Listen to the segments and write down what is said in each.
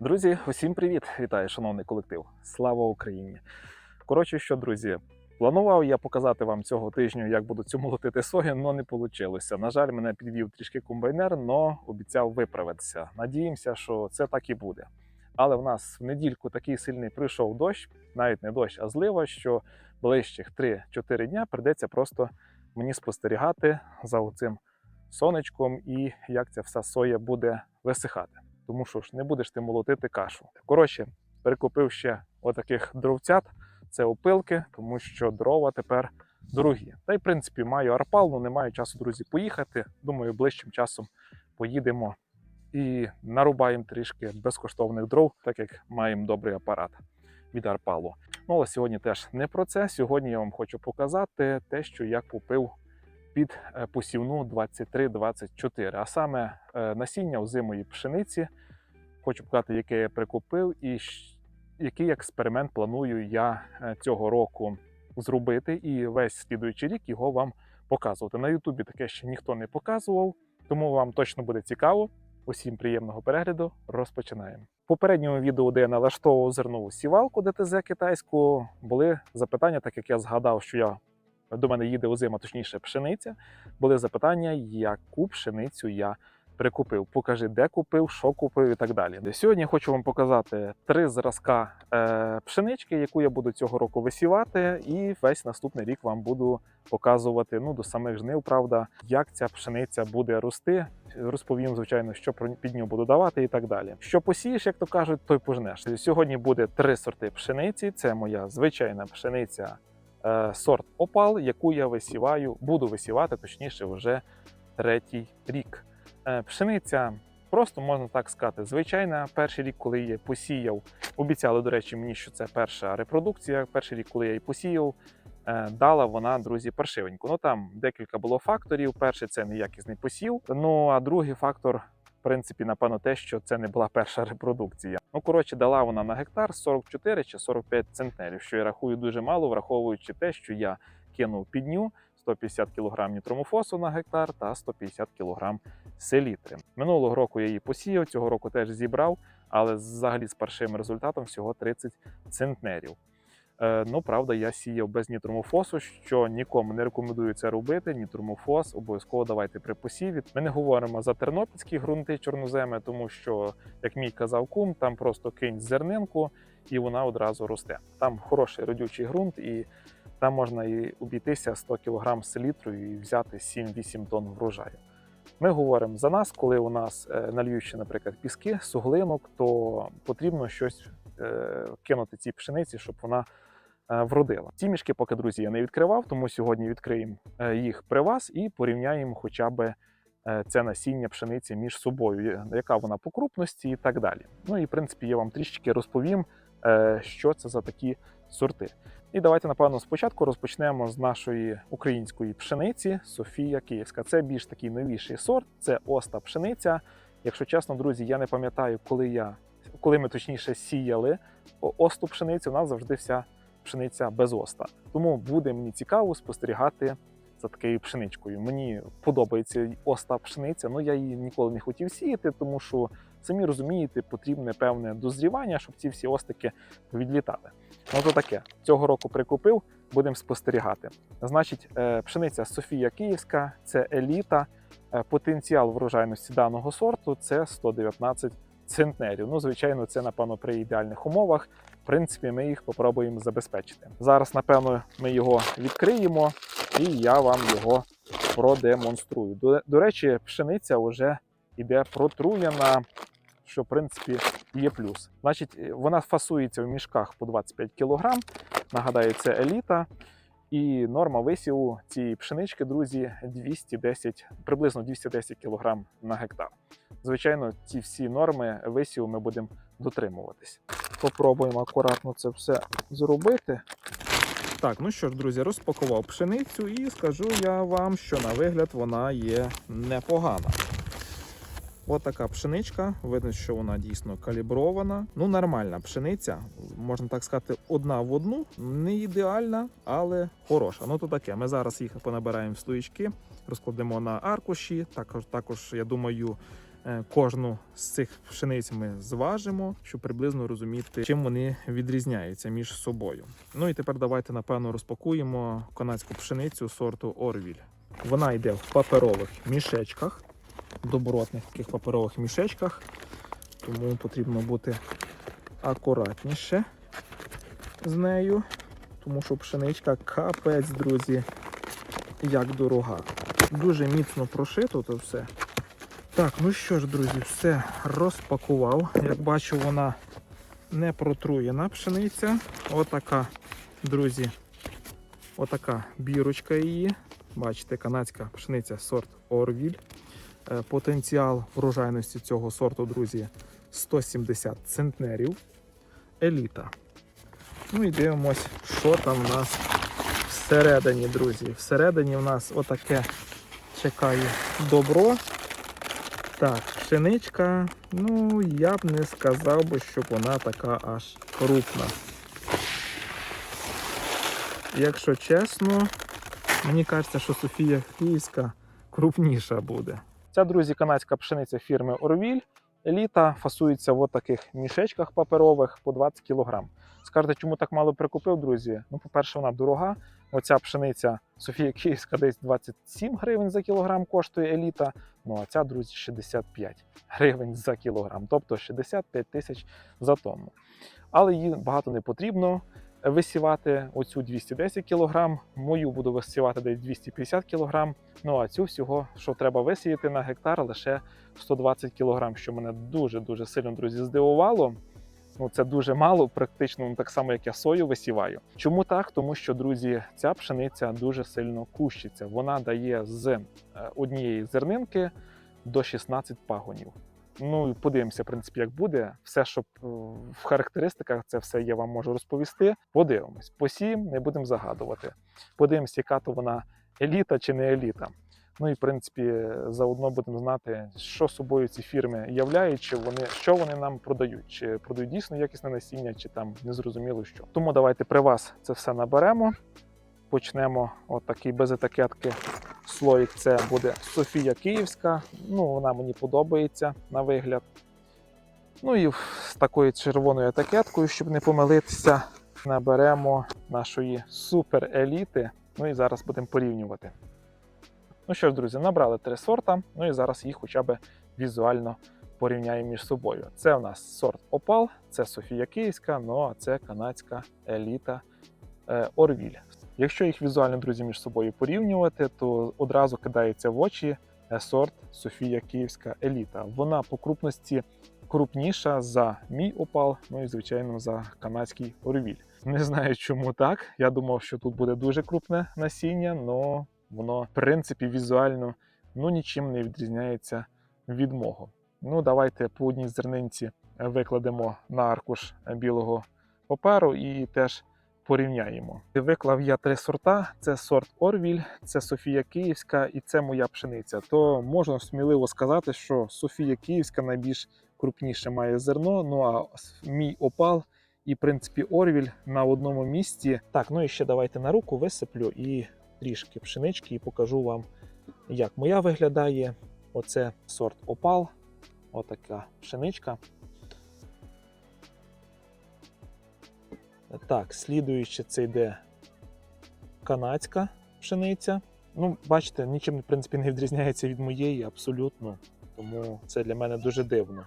Друзі, усім привіт! Вітаю, шановний колектив! Слава Україні! Коротше, що, друзі, планував я показати вам цього тижня, як буду цю молотити сою, але не вийшло. На жаль, мене підвів трішки комбайнер, але обіцяв виправитися. Надіємося, що це так і буде. Але в нас в недільку такий сильний прийшов дощ, навіть не дощ, а злива, що ближчих 3-4 дня прийдеться просто мені спостерігати за цим сонечком і як ця вся соя буде висихати тому що ж не будеш ти молотити кашу. Коротше, перекупив ще отаких дровцят. Це опилки, тому що дрова тепер дорогі. Та й в принципі маю арпал, але не маю часу, друзі, поїхати. Думаю, ближчим часом поїдемо і нарубаємо трішки безкоштовних дров, так як маємо добрий апарат від арпалу. Ну але сьогодні теж не про це. Сьогодні я вам хочу показати те, що я купив під е, посівну 23-24, а саме е, насіння озимої пшениці. Хочу показати, яке я прикупив, і який експеримент планую я е, цього року зробити, і весь слідуючий рік його вам показувати. На Ютубі таке ще ніхто не показував, тому вам точно буде цікаво. Усім приємного перегляду. Розпочинаємо. В попередньому відео, де я налаштовував зернову сівалку ДТЗ китайську, були запитання, так як я згадав, що я до мене їде озима, точніше, пшениця. Були запитання, яку пшеницю я прикупив. Покажи, де купив, що купив і так далі. Сьогодні хочу вам показати три зразка е, пшенички, яку я буду цього року висівати, і весь наступний рік вам буду показувати ну до самих жнив, правда, як ця пшениця буде рости. Розповім, звичайно, що під нього буду давати і так далі. Що посієш, як то кажуть, той пожнеш. Сьогодні буде три сорти пшениці. Це моя звичайна пшениця сорт опал, яку я висіваю, буду висівати, точніше, вже третій рік. Е, Пшениця, просто можна так сказати, звичайна. Перший рік, коли я посіяв, обіцяли, до речі, мені, що це перша репродукція. Перший рік, коли я її посіяв, е, дала вона, друзі, паршивеньку. Ну там декілька було факторів. Перший це неякісний посів. Ну а другий фактор. Принципі, напевно, те, що це не була перша репродукція. Ну, коротше, дала вона на гектар 44 чи 45 центнерів, що я рахую дуже мало, враховуючи те, що я кинув підню 150 кг нітромофосу на гектар та 150 кг селітри. Минулого року я її посіяв, цього року теж зібрав, але взагалі з першим результатом всього 30 центнерів. Е, ну, правда, я сіяв без нітромофосу, що нікому не рекомендую це робити. Нітромофос обов'язково давайте при посіві. Ми не говоримо за тернопільські ґрунти чорноземи, тому що, як мій казав кум, там просто кинь зернинку і вона одразу росте. Там хороший родючий ґрунт, і там можна і обійтися 100 кг селітрою і взяти 7-8 тонн врожаю. Ми говоримо за нас, коли у нас е, на Львівщині, наприклад, піски, суглинок, то потрібно щось е, кинути цій пшениці, щоб вона вродила. Ці мішки, поки друзі, я не відкривав, тому сьогодні відкриємо е, їх при вас і порівняємо хоча б е, це насіння пшениці між собою, е, яка вона по крупності і так далі. Ну і в принципі я вам трішки розповім, е, що це за такі сорти. І давайте, напевно, спочатку розпочнемо з нашої української пшениці Софія Київська. Це більш такий новіший сорт, це оста пшениця. Якщо чесно, друзі, я не пам'ятаю, коли я коли ми точніше сіяли осту пшеницю, у нас завжди вся пшениця без оста. Тому буде мені цікаво спостерігати за такою пшеничкою. Мені подобається оста пшениця, але я її ніколи не хотів сіяти, тому що самі розумієте, потрібне певне дозрівання, щоб ці всі остики відлітали. Ну то таке. Цього року прикупив, будемо спостерігати. Значить, е, пшениця Софія Київська, це еліта. Е, Потенціал врожайності даного сорту це 119 центнерів. Ну, звичайно, це напевно при ідеальних умовах. Принципі, ми їх попробуємо забезпечити. Зараз, напевно, ми його відкриємо, і я вам його продемонструю. До, до речі, пшениця вже йде протруєна, що в принципі є плюс. Значить, е, вона фасується в мішках по 25 кг. Нагадаю, це еліта. І норма висіву цієї пшенички, друзі, 210, приблизно 210 кг на гектар. Звичайно, ці всі норми висіву ми будемо дотримуватись. Попробуємо акуратно це все зробити. Так, ну що ж, друзі, розпакував пшеницю і скажу я вам, що на вигляд вона є непогана. От така пшеничка. Видно, що вона дійсно калібрована. Ну, нормальна пшениця, можна так сказати, одна в одну. Не ідеальна, але хороша. Ну то таке. Ми зараз їх понабираємо в стоїчки, розкладемо на аркуші. Також, також я думаю, кожну з цих пшениць ми зважимо, щоб приблизно розуміти, чим вони відрізняються між собою. Ну і тепер давайте напевно розпакуємо канадську пшеницю сорту Орвіль. Вона йде в паперових мішечках, добротних таких паперових мішечках, тому потрібно бути акуратніше з нею, тому що пшеничка капець, друзі, як дорога. Дуже міцно прошито то все. Так, ну що ж, друзі, все розпакував. Як бачу, вона не протруєна пшениця. Отака, друзі, отака бірочка її. Бачите, канадська пшениця сорт Орвіль. Е, Потенціал врожайності цього сорту, друзі, 170 центнерів. Еліта. Ну і дивимось, що там у нас всередині, друзі. Всередині в нас отаке чекає добро. Так, пшеничка, ну я б не сказав би, щоб вона така аж крупна. Якщо чесно, мені кажеться, що Софія Київська крупніша буде. Ця, друзі, канадська пшениця фірми Орвіль. Еліта фасується в таких мішечках паперових по 20 кг. Скажете, чому так мало прикупив, друзі? Ну, по-перше, вона дорога. Оця пшениця Софія Київська десь 27 гривень за кілограм коштує еліта. Ну а ця, друзі, 65 гривень за кілограм, тобто 65 тисяч за тонну. Але її багато не потрібно висівати. Оцю 210 кілограм, мою буду висівати десь 250 кілограм. Ну а цю всього, що треба висіяти на гектар, лише 120 кілограм, що мене дуже дуже сильно, друзі, здивувало. Ну, це дуже мало, практично ну, так само, як я сою висіваю. Чому так? Тому що, друзі, ця пшениця дуже сильно кущиться. Вона дає з е, однієї зернинки до 16 пагонів. Ну і подивимося, в принципі, як буде. Все, що е, в характеристиках, це все я вам можу розповісти. Подивимось. Посім не будемо загадувати. Подивимось, яка то вона еліта чи не еліта. Ну і в принципі, заодно будемо знати, що собою ці фірми являють, чи вони що вони нам продають, чи продають дійсно якісне насіння, чи там незрозуміло що. Тому давайте при вас це все наберемо. Почнемо от такий без етикетки слоїк. Це буде Софія Київська. Ну, вона мені подобається на вигляд. Ну і з такою червоною етикеткою, щоб не помилитися, наберемо нашої супер еліти. Ну і зараз будемо порівнювати. Ну що ж, друзі, набрали три сорта, ну і зараз їх хоча б візуально порівняємо між собою. Це у нас сорт Опал, це Софія Київська, ну а це канадська еліта е, Орвіль. Якщо їх візуально, друзі, між собою порівнювати, то одразу кидається в очі е, сорт Софія Київська еліта. Вона по крупності крупніша за мій опал, ну і звичайно за канадський Орвіль. Не знаю, чому так. Я думав, що тут буде дуже крупне насіння, але воно, в принципі, візуально ну, нічим не відрізняється від мого. Ну, давайте по одній зернинці викладемо на аркуш білого паперу і теж порівняємо. Виклав я три сорта: це сорт Орвіль, це Софія Київська і це моя пшениця. То можна сміливо сказати, що Софія Київська найбільш крупніше має зерно. Ну а мій опал і, в принципі, Орвіль на одному місці. Так, ну і ще давайте на руку висиплю і трішки пшенички і покажу вам, як моя виглядає. Оце сорт Опал. Отака пшеничка. Так, слідуючи, це йде канадська пшениця. Ну, бачите, нічим, в принципі, не відрізняється від моєї абсолютно. Тому це для мене дуже дивно.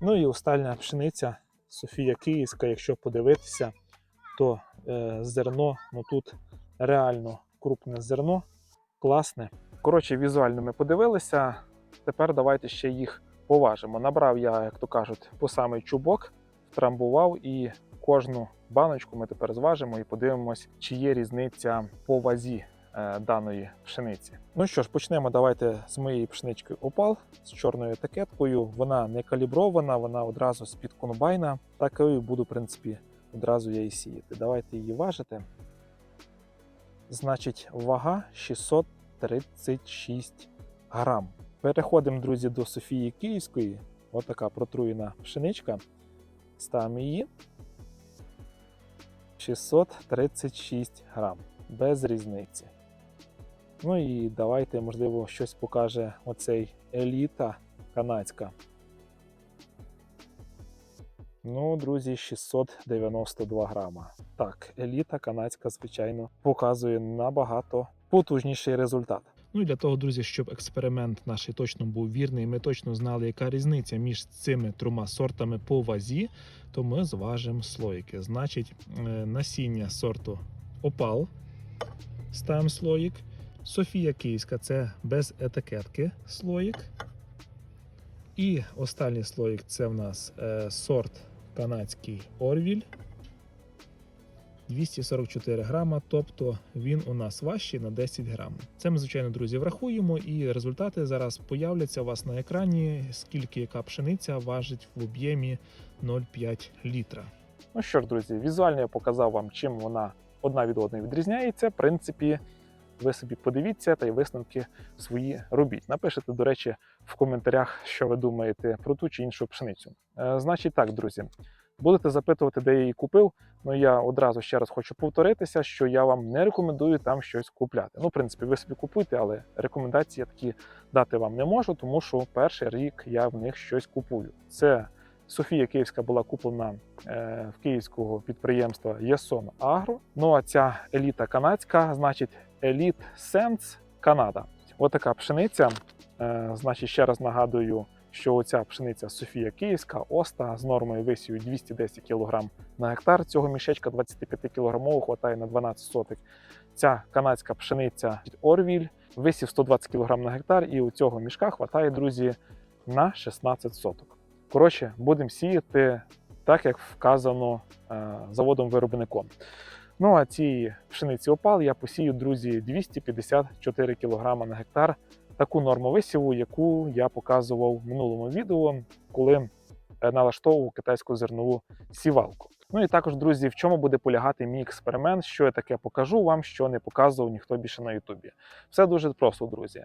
Ну і остання пшениця Софія Київська, якщо подивитися, то зерно, ну тут реально крупне зерно, класне. Коротше, візуально ми подивилися. Тепер давайте ще їх поважимо. Набрав я, як то кажуть, по самий чубок, втрамбував і кожну баночку ми тепер зважимо і подивимось, чи є різниця по вазі е, даної пшениці. Ну що ж, почнемо давайте з моєї пшенички опал з чорною етикеткою. Вона не калібрована, вона одразу з-під комбайна. Такою буду, в принципі, одразу і сіяти. Давайте її важити. Значить, вага 636 грам. Переходимо, друзі, до Софії Київської. Отака протруєна пшеничка. Ставимо її. 636 грам. Без різниці. Ну і давайте, можливо, щось покаже оцей еліта канадська. Ну, друзі, 692 грама. Так, еліта канадська, звичайно, показує набагато потужніший результат. Ну і для того, друзі, щоб експеримент наш точно був вірний, ми точно знали, яка різниця між цими трьома сортами по вазі, то ми зважимо слоїки. Значить, е, насіння сорту Опал ставимо слоїк. Софія Київська це без етикетки слоїк. І останній слоїк це в нас е, сорт канадський Орвіль. 244 грама, тобто він у нас важчий на 10 грам. Це ми, звичайно, друзі, врахуємо, і результати зараз появляться у вас на екрані, скільки яка пшениця важить в об'ємі 0,5 літра. Ну що ж, друзі, візуально я показав вам, чим вона одна від одної відрізняється. В принципі, ви собі подивіться та й висновки свої робіть. Напишите, до речі, в коментарях, що ви думаєте про ту чи іншу пшеницю. Е, значить так, друзі, будете запитувати, де я її купив. Ну я одразу ще раз хочу повторитися, що я вам не рекомендую там щось купляти. Ну, в принципі, ви собі купуйте, але рекомендації я такі дати вам не можу, тому що перший рік я в них щось купую. Це Софія Київська була куплена е, в київського підприємства Ясон Агро. Ну а ця еліта канадська, значить, Elite Sense Канада. Отака пшениця. Е, значить, ще раз нагадую, що оця пшениця Софія Київська, Оста з нормою висію 210 кг на гектар. Цього мішечка 25 кг хватає на 12 сотих. Ця канадська пшениця Орвіль, висів 120 кг на гектар, і у цього мішка хватає, друзі, на 16 соток. Коротше, будемо сіяти так, як вказано е, заводом-виробником. Ну а ці пшениці опал я посію, друзі, 254 кг на гектар. Таку норму висіву, яку я показував в минулому відео, коли е, налаштовував китайську зернову сівалку. Ну і також, друзі, в чому буде полягати мій експеримент, що я таке покажу вам, що не показував ніхто більше на Ютубі. Все дуже просто, друзі.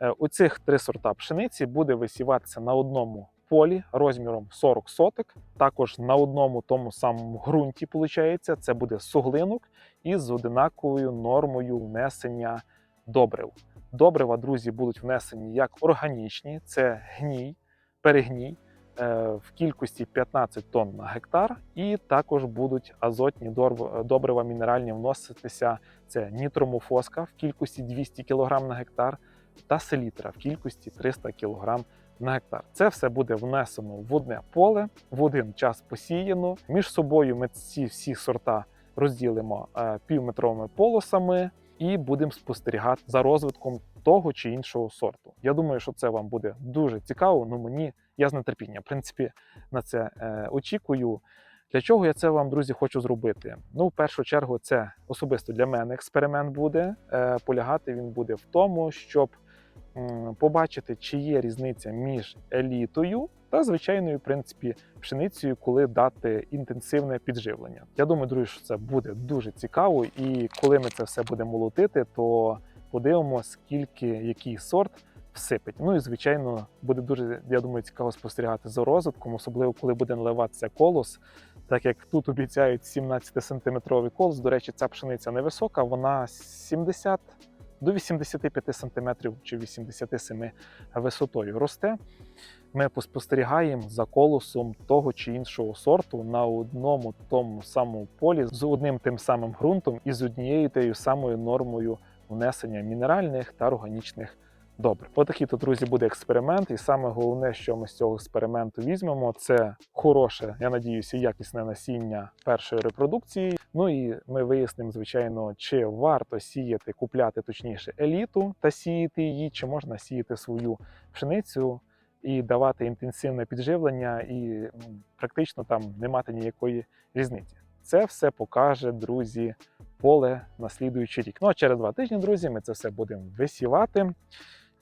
Е, У цих три сорта пшениці буде висіватися на одному полі розміром 40 соток, також на одному тому самому ґрунті, виходить, це буде суглинок із одинаковою нормою внесення добрив. Добрива, друзі, будуть внесені як органічні, це гній, перегній е, в кількості 15 тонн на гектар, і також будуть азотні добрива мінеральні вноситися. Це нітромофоска в кількості 200 кг на гектар та селітра в кількості 300 кг на гектар. Це все буде внесено в одне поле, в один час посіяно. Між собою ми ці всі сорта розділимо е, півметровими полосами і будемо спостерігати за розвитком того чи іншого сорту. Я думаю, що це вам буде дуже цікаво. Ну мені я з нетерпіння, в принципі, на це е, очікую. Для чого я це вам, друзі, хочу зробити? Ну, в першу чергу, це особисто для мене експеримент буде. Е, полягати він буде в тому, щоб м, побачити, чи є різниця між елітою та звичайною, в принципі, пшеницею, коли дати інтенсивне підживлення. Я думаю, друзі, що це буде дуже цікаво, і коли ми це все будемо молотити, то подивимося, скільки який сорт всипить. Ну і звичайно, буде дуже, я думаю, цікаво спостерігати за розвитком, особливо коли буде наливатися колос. Так як тут обіцяють 17-сантиметровий колос. До речі, ця пшениця невисока, вона 70 до 85 сантиметрів чи 87 висотою росте. Ми поспостерігаємо за колосом того чи іншого сорту на одному тому самому полі з одним тим самим ґрунтом і з однією тією самою нормою внесення мінеральних та органічних добрив. Отакий то, друзі, буде експеримент. І саме головне, що ми з цього експерименту візьмемо, це хороше, я надіюся, якісне насіння першої репродукції. Ну і ми вияснимо, звичайно, чи варто сіяти, купляти точніше еліту та сіяти її, чи можна сіяти свою пшеницю і давати інтенсивне підживлення, і практично там не мати ніякої різниці. Це все покаже, друзі, поле на слідуючий рік. Ну а через два тижні, друзі, ми це все будемо висівати.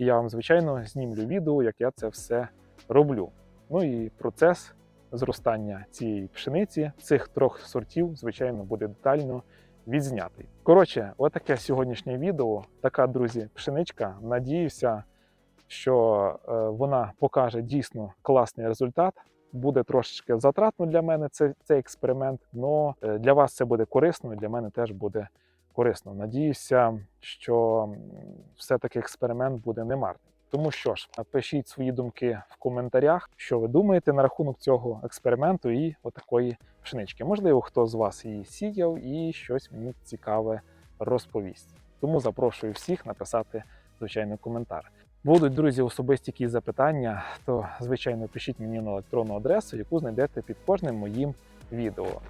І я вам, звичайно, знімлю відео, як я це все роблю. Ну і процес зростання цієї пшениці, цих трьох сортів, звичайно, буде детально відзнятий. Коротше, отаке сьогоднішнє відео. Така, друзі, пшеничка. Надіюся, що е, вона покаже дійсно класний результат. Буде трошечки затратно для мене цей, цей експеримент, але для вас це буде корисно, для мене теж буде корисно. Надіюся, що все-таки експеримент буде немарним. Тому що ж, пишіть свої думки в коментарях, що ви думаєте на рахунок цього експерименту і отакої пшенички. Можливо, хто з вас її сіяв і щось мені цікаве розповість. Тому запрошую всіх написати звичайно коментар. Будуть друзі особисті якісь запитання, то звичайно пишіть мені на електронну адресу, яку знайдете під кожним моїм відео.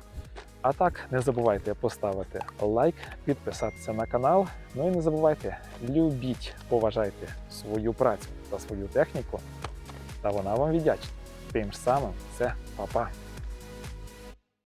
А так, не забувайте поставити лайк, підписатися на канал. Ну і не забувайте, любіть, поважайте свою працю та свою техніку, та вона вам віддячить. Тим ж самим це па-па.